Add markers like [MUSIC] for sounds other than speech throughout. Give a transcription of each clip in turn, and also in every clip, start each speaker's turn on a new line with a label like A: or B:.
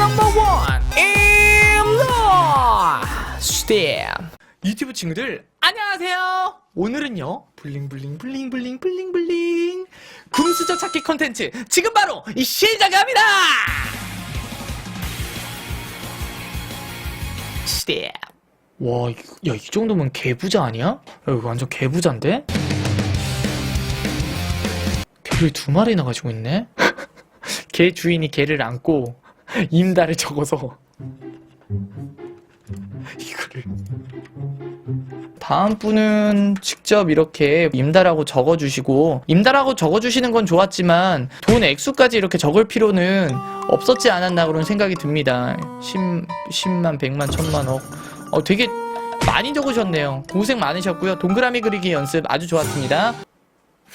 A: 넘버 원 임로 스텝 유튜브 친구들 안녕하세요 오늘은요 블링블링 블링블링 블링블링 금수저 찾기 컨텐츠 지금 바로 이 시작합니다 스텝 와, 야, 이 정도면 개부자 아니야? 야, 이거 완전 개부자인데? 개를 두 마리나 가지고 있네? [LAUGHS] 개 주인이 개를 안고 [LAUGHS] 임다를 적어서. 이거를. 다음 분은 직접 이렇게 임다라고 적어주시고 임다라고 적어주시는 건 좋았지만 돈 액수까지 이렇게 적을 필요는 없었지 않았나 그런 생각이 듭니다. 10, 10만 100만 1000만 억. 어, 되게 많이 적으셨네요. 고생 많으셨고요. 동그라미 그리기 연습 아주 좋았습니다.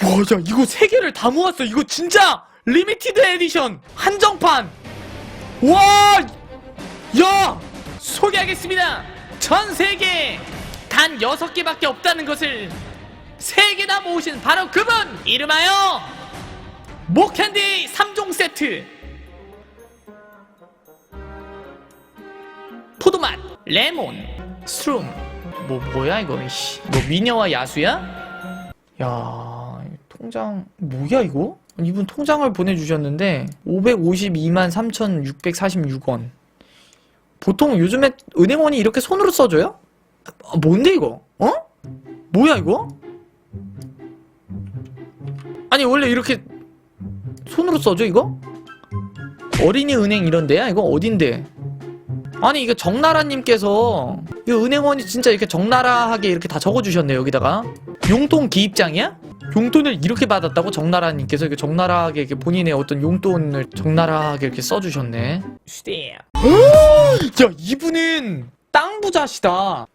A: 와, 야, 이거 세 개를 다 모았어. 이거 진짜 리미티드 에디션 한정판. 와, 야, 소개하겠습니다. 전 세계 단 여섯 개밖에 없다는 것을 세개 다 모으신 바로 그분 이름하여 목캔디 3종 세트. 포도맛, 레몬, 스룸. 뭐 뭐야 이거? 이씨. 뭐 미녀와 야수야? 야, 통장 뭐야 이거? 이분 통장을 보내주셨는데 552만 3,646원. 보통 요즘에 은행원이 이렇게 손으로 써줘요? 아, 뭔데 이거? 어? 뭐야 이거? 아니 원래 이렇게 손으로 써줘 이거? 어린이 은행 이런 데야? 이거 어딘데? 아니 이게 정나라님께서 이 은행원이 진짜 이렇게 적나라하게 이렇게 다 적어주셨네 여기다가 용돈 기입장이야? 용돈을 이렇게 받았다고 정나라님께서 이렇게 적나라하게 이렇게 본인의 어떤 용돈을 적나라하게 이렇게 써주셨네. 야 이분은 땅 부자시다.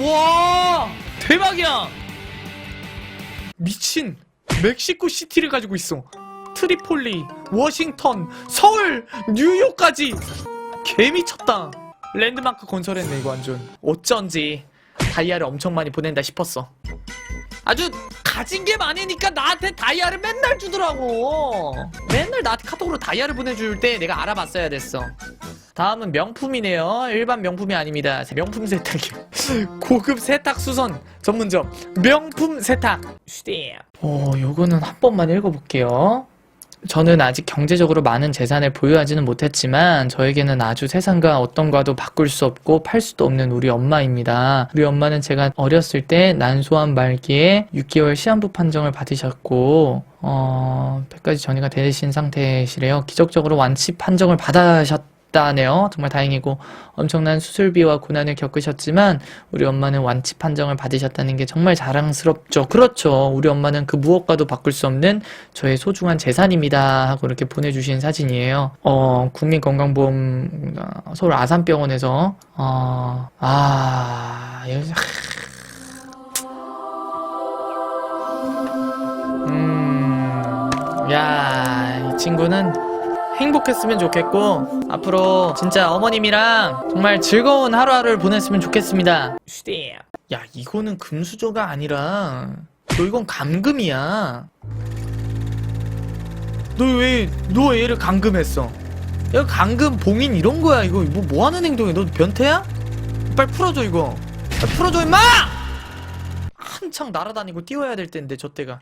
A: 와 대박이야. 미친 멕시코 시티를 가지고 있어. 트리폴리, 워싱턴, 서울, 뉴욕까지 개 미쳤다. 랜드마크 건설했네 이거 완전. 어쩐지 다이아를 엄청 많이 보낸다 싶었어. 아주 가진 게 많으니까 나한테 다이아를 맨날 주더라고. 맨날 나한테 카톡으로 다이아를 보내줄 때 내가 알아봤어야 됐어. 다음은 명품이네요. 일반 명품이 아닙니다. 명품 세탁이요. [LAUGHS] 고급 세탁 수선 전문점. 명품 세탁. 어, 요거는 한 번만 읽어볼게요. 저는 아직 경제적으로 많은 재산을 보유하지는 못했지만 저에게는 아주 세상과 어떤 과도 바꿀 수 없고 팔 수도 없는 우리 엄마입니다. 우리 엄마는 제가 어렸을 때 난소암 말기에 6개월 시한부 판정을 받으셨고 어, 100가지 전이가 되신 상태시래요. 기적적으로 완치 판정을 받으셨 다네요. 정말 다행이고 엄청난 수술비와 고난을 겪으셨지만 우리 엄마는 완치 판정을 받으셨다는 게 정말 자랑스럽죠. 그렇죠. 우리 엄마는 그 무엇과도 바꿀 수 없는 저의 소중한 재산입니다. 하고 이렇게 보내주신 사진이에요. 어, 국민건강보험 어, 서울 아산병원에서 어, 아, 음, 야, 이 친구는 행복했으면 좋겠고 앞으로 진짜 어머님이랑 정말 즐거운 하루하루를 보냈으면 좋겠습니다. 야, 이거는 금수저가 아니라 너 이건 감금이야. 너 왜 너 얘를 감금했어? 야, 감금 봉인 이런 거야. 이거 뭐, 뭐 하는 행동이야? 너 변태야? 빨리 풀어줘 이거. 빨리 풀어줘 임마! 한창 날아다니고 뛰어야 될 텐데 저 때가.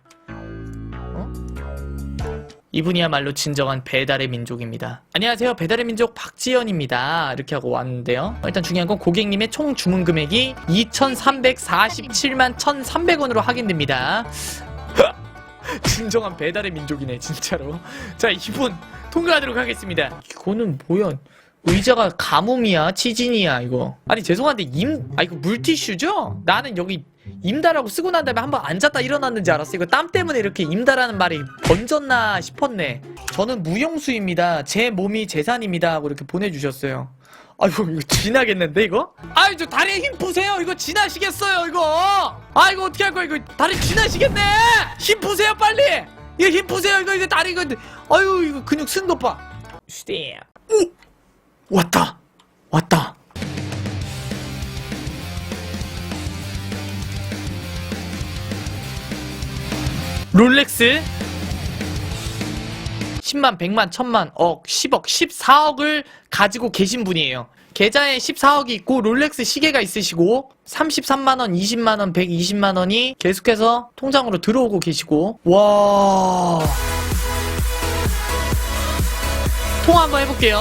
A: 어? 이분이야말로 진정한 배달의 민족입니다. 안녕하세요. 배달의 민족 박지연입니다. 이렇게 하고 왔는데요. 어, 일단 중요한 건 고객님의 총 주문 금액이 2,347만 1,300원으로 확인됩니다. [LAUGHS] 진정한 배달의 민족이네, 진짜로. 자, 이분 통과하도록 하겠습니다. 이거는 뭐야? 의자가 가뭄이야, 치진이야, 이거. 아니, 죄송한데, 임, 아, 이거 물티슈죠? 나는 여기 임다라고 쓰고 난 다음에 한번 앉았다 일어났는지 알았어. 이거 땀 때문에 이렇게 임다라는 말이 번졌나 싶었네. 저는 무용수입니다. 제 몸이 재산입니다. 하고 이렇게 보내주셨어요. 아이고, 이거 지나겠는데, 이거? 아이, 저 다리에 힘 푸세요. 이거 지나시겠어요, 이거. 아, 이거 어떻게 할 거야, 이거. 다리 지나시겠네! 힘 푸세요, 빨리! 이거 힘 푸세요, 이거, 이거 다리, 이거. 아유, 이거 근육 쓴 것 봐. 오! 왔다! 왔다! 롤렉스? 10만, 100만, 1000만, 억, 10억, 14억을 가지고 계신 분이에요. 계좌에 14억이 있고 롤렉스 시계가 있으시고 33만원, 20만원, 120만원이 계속해서 통장으로 들어오고 계시고. 와 통화 한번 해볼게요.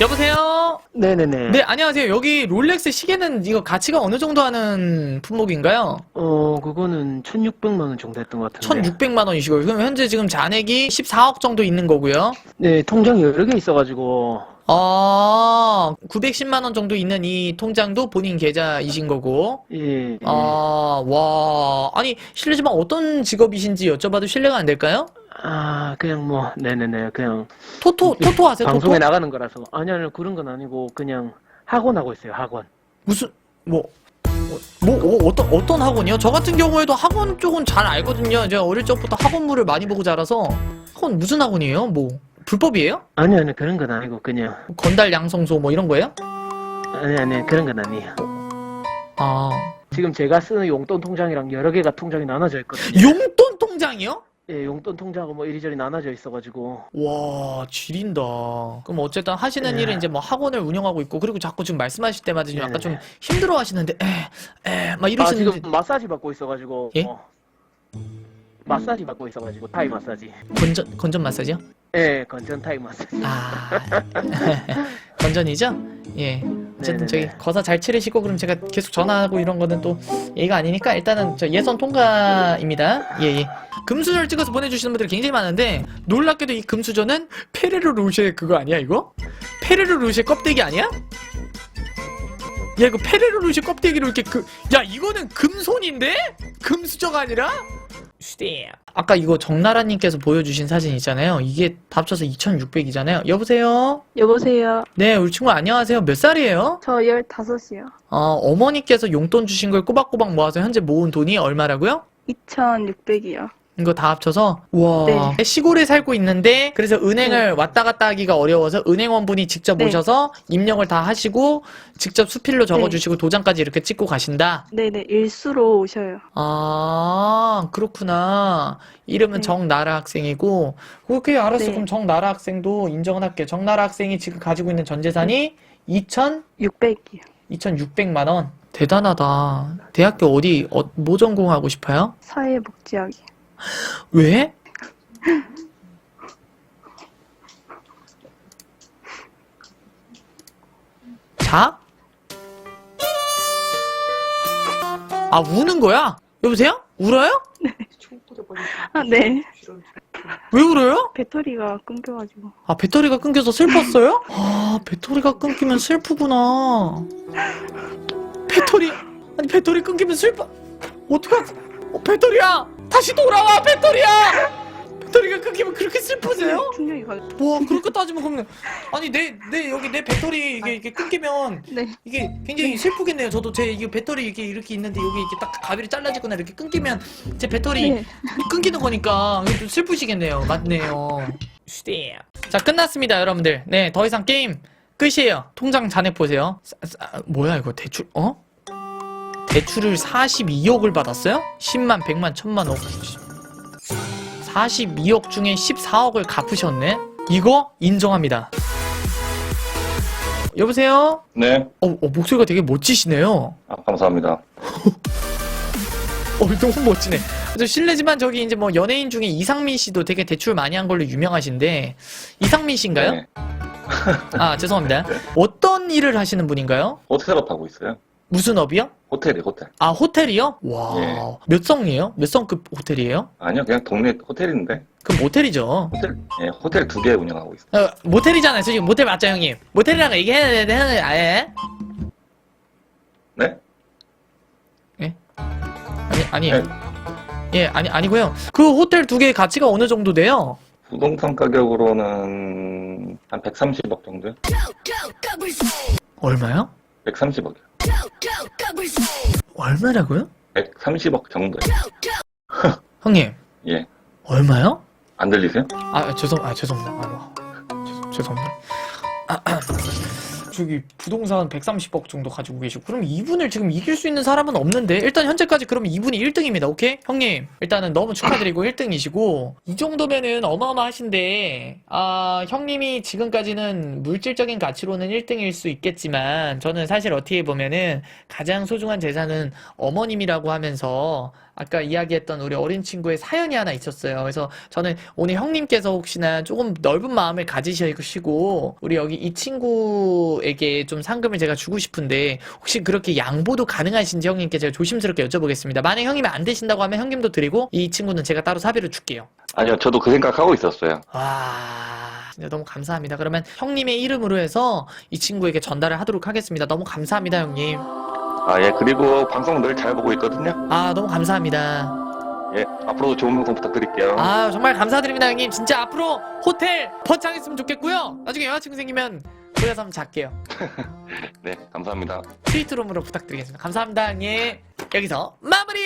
A: 여보세요?
B: 네네네.
A: 네, 안녕하세요. 여기 롤렉스 시계는 이거 가치가 어느 정도 하는 품목인가요?
B: 어, 그거는 1,600만 원 정도 했던 것 같은데.
A: 1600만 원이시고 그럼 현재 지금 잔액이 14억 정도 있는 거고요.
B: 네, 통장이 여러 개 있어가지고.
A: 아, 910만 원 정도 있는 이 통장도 본인 계좌이신 거고.
B: 예. 예.
A: 아, 와. 아니, 실례지만 어떤 직업이신지 여쭤봐도 실례가 안 될까요?
B: 아, 그냥 뭐, 네네네. 그냥
A: 토토, 토토 하세요, 토토?
B: 방송에 나가는 거라서. 아니요, 아니요, 그런 건 아니고, 그냥 학원 하고 있어요, 학원.
A: 무슨, 뭐, 뭐, 뭐, 어떤, 어떤 학원이요? 저 같은 경우에도 학원 쪽은 잘 알거든요. 제가 어릴 적부터 학원물을 많이 보고 자라서. 학원 무슨 학원이에요? 뭐, 불법이에요?
B: 아니요, 아니요, 그런 건 아니고, 그냥.
A: 건달 양성소 뭐 이런 거예요?
B: 아니, 아니, 그런 건 아니에요.
A: 아.
B: 지금 제가 쓰는 용돈 통장이랑 여러 개가 통장이 나눠져 있거든요.
A: 용돈 통장이요?
B: 예, 용돈 통장하고 뭐 이리저리 나눠져 있어가지고.
A: 와, 지린다. 그럼 어쨌든 하시는
B: 네.
A: 일은 이제 뭐 학원을 운영하고 있고, 그리고 자꾸 지금 말씀하실 때마다 좀 약간 좀. 힘들어 하시는데, 에, 에, 막
B: 아,
A: 이러시는데,
B: 지금 마사지 받고 있어가지고.
A: 예?
B: 어. 마사지 받고 있어가지고, 타이 마사지.
A: 건전, 건전 마사지요?
B: 예, 건전 타이 마사지.
A: 아, [LAUGHS] 건전이죠? 예. 어쨌든 저기
B: 네네네.
A: 거사 잘 치르시고, 그럼 제가 계속 전화하고 이런 거는 또 예의가 아니니까 일단은 저 예선 통과입니다. 예, 예. 금수저를 찍어서 보내주시는 분들이 굉장히 많은데, 놀랍게도 이 금수저는 페레로 루쉐 그거 아니야, 이거? 페레로 루쉐 껍데기 아니야? 야 이거 페레로 루시 껍데기로 이렇게 그 야 이거는 금손인데 금수저가 아니라 아까 이거 정나라님께서 보여주신 사진 있잖아요. 이게 다 합쳐서 2600이잖아요. 여보세요?
C: 여보세요.
A: 네 우리 친구 안녕하세요. 몇 살이에요?
C: 저 15이요.
A: 어 어머니께서 용돈 주신 걸 꼬박꼬박 모아서 현재 모은 돈이 얼마라고요?
C: 2,600이요.
A: 이거 다 합쳐서 와 시골에 살고 있는데 그래서 은행을 왔다 갔다 하기가 어려워서 은행원분이 직접
C: 네.
A: 오셔서 입력을 다 하시고 직접 수필로 적어주시고 도장까지 이렇게 찍고 가신다
C: 네네, 일수로 오셔요.
A: 아, 그렇구나. 이름은
C: 네.
A: 정나라 학생이고, 오케이, 알았어.
C: 네.
A: 그럼 정나라 학생도 인정을 할게. 정나라 학생이 지금 가지고 있는 전 재산이 2천,
C: 600이요.
A: 2,600만 원. 대단하다. 대학교 어디, 어, 뭐 전공하고 싶어요?
C: 사회복지학이요.
A: 왜? 자? 아, 우는 거야? 여보세요? 울어요?
C: 아, 네.
A: 왜 울어요?
C: 배터리가 끊겨가지고.
A: 아, 배터리가 끊겨서 슬펐어요? 아, 배터리가 끊기면 슬프구나. 배터리, 아니, 배터리 끊기면 슬퍼. 어떡하지? 어, 배터리야! 다시 돌아와, 배터리야! 배터리가 끊기면 그렇게 슬프세요?
C: 충격이 가.
A: 와, 그렇게 따지면 그러면, 아니, 내, 내, 여기 내 배터리 이게, 이게 끊기면,
C: 네.
A: 이게 굉장히 슬프겠네요. 저도 제 이게 배터리 이게 이렇게 있는데, 여기 이렇게 딱 가위를 잘라지거나 이렇게 끊기면, 제 배터리
C: 네.
A: 끊기는 거니까 좀 슬프시겠네요. 맞네요. 슈디. 자, 끝났습니다, 여러분들. 네, 더 이상 게임 끝이에요. 통장 잔액 보세요. 싸- 싸- 뭐야, 이거 대출, 어? 대출을 42억을 받았어요? 10만, 100만, 1000만, 억. 42억 중에 14억을 갚으셨네? 이거 인정합니다. 여보세요?
D: 네,
A: 어, 어, 목소리가 되게 멋지시네요.
D: 아, 감사합니다. [LAUGHS]
A: 어, 너무 멋지네. 저 실례지만 저기 이제 뭐 연예인 중에 이상민 씨도 되게 대출 많이 한 걸로 유명하신데 이상민 씨인가요?
D: 네,
A: 아, 죄송합니다. [LAUGHS] 어떤 일을 하시는 분인가요?
D: 호텔업 하고 있어요.
A: 무슨 업이요?
D: 호텔이 호텔.
A: 아, 호텔이요? 와,
D: 예.
A: 몇 성이에요? 몇 성급 호텔이에요?
D: 아니요, 그냥 동네 호텔인데
A: 그럼 모텔이죠.
D: 호텔, 예, 호텔 두 개 운영하고 있어요.
A: 어, 모텔이잖아요. 솔직히 모텔 맞죠, 형님? 모텔이라는 거 얘기해야 되는데, 해야 되는데, 아예?
D: 네?
A: 아니, 아니에요.
D: 네.
A: 예, 아니, 아니고요. 그 호텔 두 개의 가치가 어느 정도 돼요?
D: 부동산 가격으로는 한 130억 정도요?
A: 얼마요?
D: 130억이요.
A: 얼마라고요?
D: 130억 정도요.
A: 형님,
D: 예,
A: 얼마요?
D: 안 들리세요?
A: 아 죄송 아 죄송합니다. 아, 죄송 죄송합니다. 저기 부동산 130억 정도 가지고 계시고 그럼 이분을 지금 이길 수 있는 사람은 없는데 일단 현재까지 그럼 이분이 1등입니다. 오케이? 형님 일단은 너무 축하드리고 1등이시고 이 정도면은 어마어마하신데 아 형님이 지금까지는 물질적인 가치로는 1등일 수 있겠지만 저는 사실 어떻게 보면은 가장 소중한 재산은 어머님이라고 하면서 아까 이야기했던 우리 어린 친구의 사연이 하나 있었어요. 그래서 저는 오늘 형님께서 혹시나 조금 넓은 마음을 가지시고 우리 여기 이 친구에게 좀 상금을 제가 주고 싶은데 혹시 그렇게 양보도 가능하신지 형님께 제가 조심스럽게 여쭤보겠습니다. 만약 형님이 안 되신다고 하면 형님도 드리고 이 친구는 제가 따로 사비로 줄게요.
D: 아니요, 저도 그 생각하고 있었어요.
A: 와, 진짜 너무 감사합니다. 그러면 형님의 이름으로 해서 이 친구에게 전달을 하도록 하겠습니다. 너무 감사합니다, 형님.
D: 아, 예, 그리고 방송 늘 잘 보고 있거든요.
A: 아, 너무 감사합니다.
D: 예, 앞으로도 좋은 방송 부탁드릴게요.
A: 아 정말 감사드립니다 형님 진짜 앞으로 호텔 번창했으면 좋겠고요 나중에 여자친구 생기면 거기서 한번 잘게요 [LAUGHS]
D: 네, 감사합니다.
A: 스위트룸으로 부탁드리겠습니다 감사합니다 형님 여기서 마무리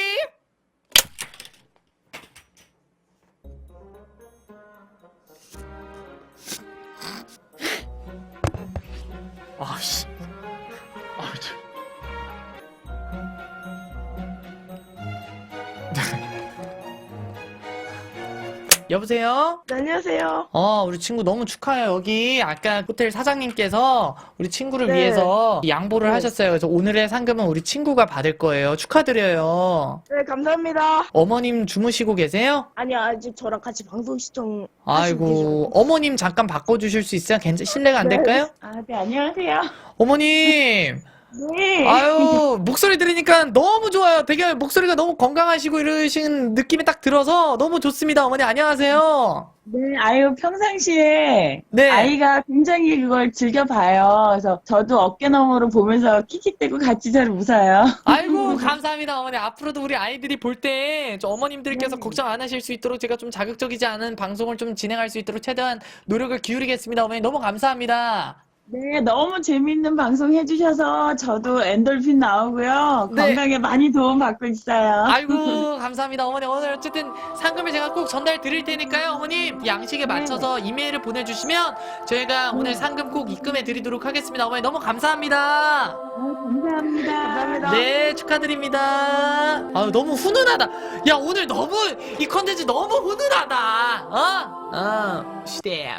A: 여보세요?
C: 네, 안녕하세요.
A: 어, 우리 친구 너무 축하해요. 여기 아까 호텔 사장님께서 우리 친구를
C: 네.
A: 위해서 양보를
C: 네.
A: 하셨어요. 그래서 오늘의 상금은 우리 친구가 받을 거예요. 축하드려요.
C: 네, 감사합니다.
A: 어머님 주무시고 계세요?
C: 아니요, 아직 저랑 같이 방송 시청.
A: 아이고, 어머님 잠깐 바꿔주실 수 있어요? 괜찮, 실례가 안
C: 네.
A: 될까요?
C: 아, 네, 안녕하세요.
A: 어머님!
C: 네.
A: 아유, 목소리 들으니까 너무 좋아요. 되게 목소리가 너무 건강하시고 이러신 느낌이 딱 들어서 너무 좋습니다. 어머니, 안녕하세요.
E: 네, 아유, 평상시에
A: 네.
E: 아이가 굉장히 그걸 즐겨봐요. 그래서 저도 어깨 너머로 보면서 킥킥대고 같이 잘 웃어요.
A: 아이고 [LAUGHS] 감사합니다 어머니 앞으로도 우리 아이들이 볼 때 어머님들께서
E: 네.
A: 걱정 안 하실 수 있도록 제가 좀 자극적이지 않은 방송을 좀 진행할 수 있도록 최대한 노력을 기울이겠습니다 어머니 너무 감사합니다
E: 네, 너무 재밌는 방송 해주셔서 저도 엔돌핀 나오고요.
A: 네.
E: 건강에 많이 도움 받고 있어요.
A: 아이고 [LAUGHS] 감사합니다 어머니 오늘 어쨌든 상금을 제가 꼭 전달 드릴 테니까요 어머님 양식에 맞춰서 이메일을 보내주시면 저희가 오늘 상금 꼭 입금해 드리도록 하겠습니다 어머니 너무 감사합니다
E: 아유, 감사합니다.
C: 감사합니다.
A: 네 축하드립니다 아유 너무 훈훈하다 야 오늘 너무 이 컨텐츠 너무 훈훈하다 어? 어 시대